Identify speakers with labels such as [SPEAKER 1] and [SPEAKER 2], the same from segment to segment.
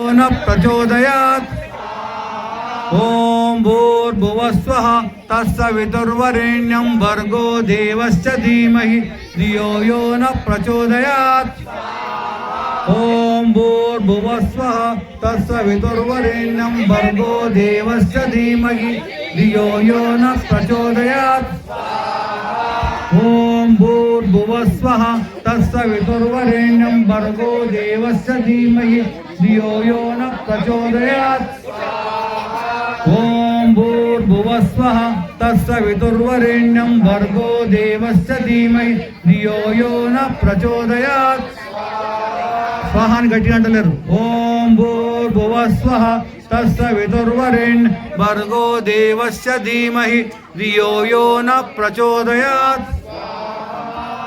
[SPEAKER 1] न प्रचोदयात् ॐ भूर्भुवस्वः तत्सवितुर्वरेण्यं भर्गो देवस्य धीमहि। धियो यो न प्रचोदयात् ॐ भूर्भुवस्वः तत्सवितुर्वरेण्यं भर्गो देवस्य धीमहि। धियो यो न प्रचोदयात् ॐ भूर्भुवस्वः तत्सवितुर्वरेण्यं भर्गो देवस्य धीमहि धियो यो न प्रचोदयात् ॐ भूर्भुवस्वः तत्सवितुर्वरेण्यं भर्गो देवस्य धीमहि ధియో యో న ప్రచోదయాత్ స్వాహ అని గట్టిగా అంటలేరు ఓం భూర్భువస్వః తస్సవితుర్వరేణ్ భర్గో దేవస్య ధీమహి ధియో యో న ప్రచోదయాత్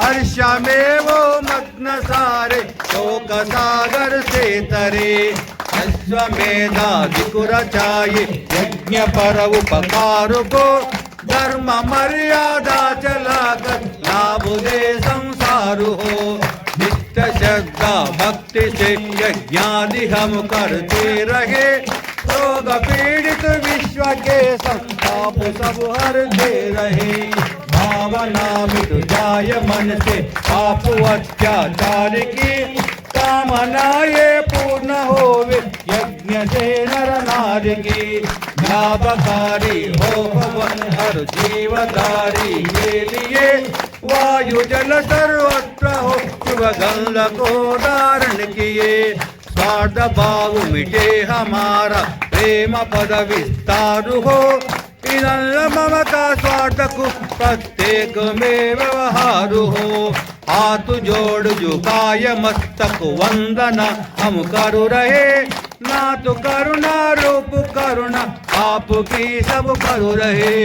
[SPEAKER 1] हर्षमेवो मग्न सारे शोक सागर से तरे। अश्वमेधाधिकुरचाये यज्ञ पर उपकार को धर्म मर्यादा चला कर लाभ दे संसार हो। नित्य श्रद्धा, भक्ति से यज्ञादि हम करते रहे। रोग पीड़ित विश्व के संताप सब हरते रहे। भावना मिट जाय मन से पाप अत्याचार की कामना ये पूर्ण होवे यज्ञ से नर नारी की लाभकारी हो पवन हर जीवदारी के लिए वायु जल सर्वत्र हो, शुभ गंध को धारण किए। स्वार्थ भाव मिटे हमारा, प्रेम पद विस्तार हो ఇదల్ల మమతా స్వార్థకు ప్రత్యేకమే వ్యవహారు హాతు జోడు జుకాయ మస్తకు వందన హము కరు రహే నాతు కరుణ రూపు కరుణ ఆపుకి సబు కరు రహే